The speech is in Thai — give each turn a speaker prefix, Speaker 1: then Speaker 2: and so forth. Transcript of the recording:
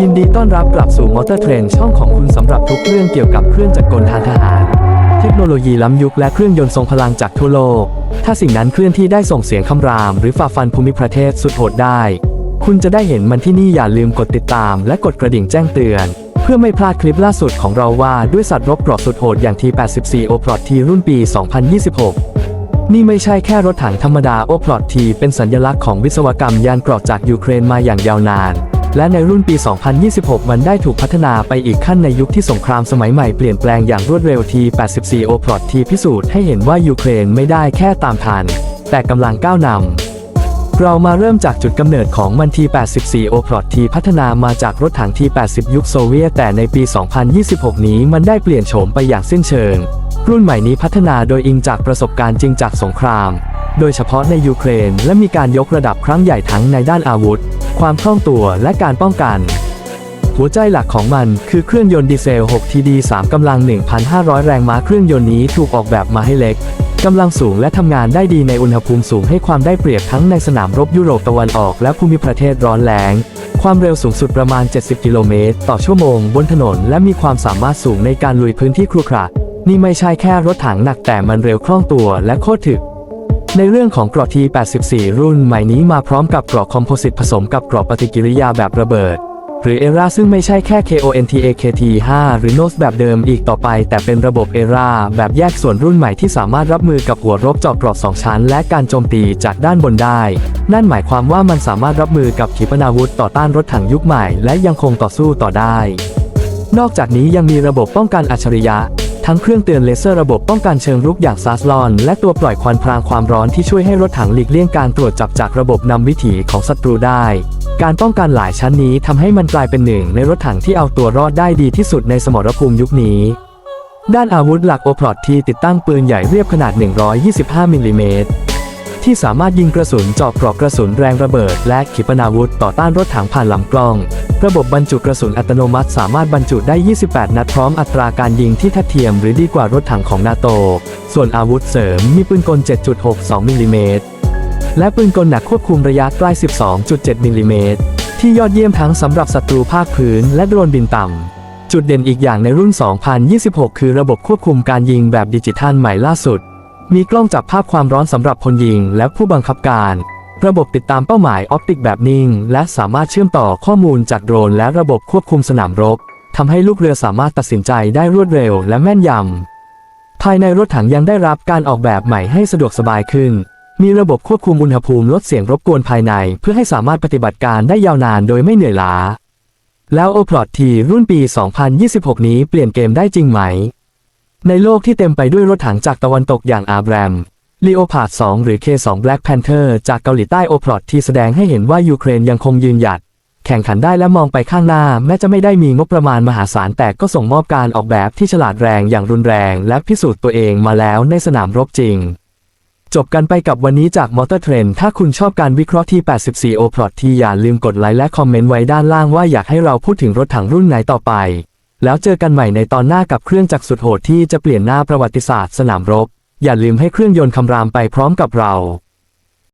Speaker 1: ยินดีต้อนรับกลับสู่มอเตอร์เทรนช่องของคุณสำหรับทุกเรื่องเกี่ยวกับเครื่องจักรกลทางทหาร เทคโนโลยีล้ำยุคและเครื่องยนต์ทรงพลังจากทั่วโลก ถ้าสิ่งนั้นเคลื่อนที่ได้ส่งเสียงคำราม หรือฝ่าฟันภูมิประเทศสุดโหดได้ คุณจะได้เห็นมันที่นี่อย่าลืมกดติดตาม และกดกระดิ่งแจ้งเตือน เพื่อไม่พลาดคลิปล่าสุดของเราว่าด้วยสัตว์รบเกราะสุดโหดอย่าง T84 โอปลอดทีรุ่นปี 2026นี่ไม่ใช่แค่รถถังธรรมดาโอปลอดทีเป็นสัญลักษณ์ของวิศวกรรมยานเกราะจากยูเครนมาอย่างยาวนาน และในรุ่นปี 2026 มันได้ถูกพัฒนาไปอีกขั้นในยุคที่สงครามสมัยใหม่เปลี่ยนแปลงอย่างรวดเร็วที 84 โอปลอดทีพิสูจน์ให้เห็นว่ายูเครนไม่ได้แค่ตามทันแต่กำลังก้าวนำเรามาเริ่มจากจุดกำเนิดของมันที 84 โอพลอตทีพัฒนามาจากรถถังที 80 ยุคโซเวียตแต่ในปี 2026 นี้มันได้เปลี่ยนโฉมไปอย่างสิ้นเชิง รุ่นใหม่นี้พัฒนาโดยอิงจากประสบการณ์จริงจากสงคราม โดยเฉพาะในยูเครนและมีการยกระดับครั้งใหญ่ทั้งในด้านอาวุธ ความคล่องตัวและการป้องกัน หัวใจหลักของมันคือเครื่องยนต์ดีเซล 6TD 3กำลัง 1,500 แรงม้าเครื่องยนต์นี้ถูกออกแบบมาให้เล็กกำลังสูงและทำงานได้ดีในอุณหภูมิสูงให้ความได้เปรียบทั้งในสนามรบยุโรปตะวันออกและภูมิประเทศร้อนแล้ง ความเร็วสูงสุดประมาณ 70 กิโลเมตร ต่อชั่วโมงบนถนน และมีความสามารถสูงในการลุยพื้นที่ครุขระนี่ไม่ใช่แค่รถถังหนักแต่มันเร็วคล่องตัวและโคตรถึก ในเรื่องของเกราะ T84 รุ่นใหม่นี้มาพร้อมกับเกราะคอมโพสิตผสมกับเกราะปฏิกิริยาแบบระเบิด หรือ ERA ซึ่งไม่ใช่แค่ KONTAKT5 หรือ NOS แบบเดิมอีกต่อไป แต่เป็นระบบ ERA แบบแยกส่วนรุ่นใหม่ที่สามารถรับมือกับหัวรบจาะเกราะสองชั้น และการโจมตีจากด้านบนได้ นั่นหมายความว่ามันสามารถรับมือกับขีปนาวุธต่อต้านรถถังยุคใหม่ และยังคงต่อสู้ต่อได้ นอกจากนี้ยังมีระบบป้องกันอัจฉริยะ ทั้งเครื่องเตือนเลเซอร์ระบบป้องกันเชิงรุกอย่างซาสลอน และตัวปล่อยควันพรางความร้อนที่ช่วยให้รถถังหลีกเลี่ยงการตรวจจับจากระบบนำวิถีของศัตรูได้ การป้องกันหลายชั้นนี้ทำให้มันกลายเป็นหนึ่งในรถถังที่เอาตัวรอดได้ดีที่สุดในสมรภูมิยุคนี้ ด้านอาวุธหลักโอพลอตที่ติดตั้งปืนใหญ่เรียบขนาด 125มิลลิเมตร ที่สามารถยิงกระสุนเจาะเกราะกระสุนแรงระเบิด และขีปนาวุธต่อต้านรถถังผ่านลำกล้อง ระบบบรรจุกระสุนอัตโนมัติสามารถบรรจุได้ 28 นัดพร้อมอัตราการยิงที่ทัดเทียมหรือดีกว่ารถถังของนาโต ส่วนอาวุธเสริมมีปืนกล 7.62 มิลลิเมตร และปืนกลหนักควบคุมระยะใกล้ 12.7 มิลลิเมตร ที่ยอดเยี่ยมทั้งสำหรับศัตรูภาคพื้นและโดรนบินต่ำจุดเด่นอีกอย่างในรุ่น 2026 คือระบบควบคุมการยิงแบบดิจิทัลใหม่ล่าสุด มีกล้องจับภาพความร้อนสำหรับพลยิงและผู้บังคับการ ระบบติดตามเป้าหมายออปติกแบบนิ่ง และสามารถเชื่อมต่อข้อมูลจากโดรนและระบบควบคุมสนามรบทำให้ลูกเรือสามารถตัดสินใจได้รวดเร็วและแม่นยำ ภายในรถถังยังได้รับการออกแบบใหม่ให้สะดวกสบายขึ้น มีระบบควบคุมอุณหภูมิลดเสียงรบกวนภายใน เพื่อให้สามารถปฏิบัติการได้ยาวนานโดยไม่เหนื่อยล้า แล้วโอพลอตทีรุ่นปี 2026 นี้เปลี่ยนเกมได้จริงไหม ในโลกที่เต็มไปด้วยรถถังจากตะวันตกอย่างอาร์แบรมลีโอพาร์ด2หรือ K2 Black Panther จากเกาหลีใต้โอพลอตที่แสดงให้เห็นว่ายูเครนยังคงยืนหยัด แข่งขันได้และมองไปข้างหน้า แม้จะไม่ได้มีงบประมาณมหาศาลแต่ก็ส่งมอบการออกแบบที่ฉลาดแรงอย่างรุนแรง และพิสูจน์ตัวเองมาแล้วในสนามรบจริง จบกันไปกับวันนี้จากมอเตอร์เทรนถ้าคุณชอบการวิเคราะห์ที่ 84 โอพลอตที่อย่าลืมกดไลค์และคอมเมนต์ไว้ด้านล่างว่าอยากให้เราพูดถึงรถถังรุ่นไหนต่อไป แล้วเจอกันใหม่ในตอนหน้ากับเครื่องจักรสุดโหดที่จะเปลี่ยนหน้าประวัติศาสตร์สนามรบ อย่าลืมให้เครื่องยนต์คำรามไปพร้อมกับเรา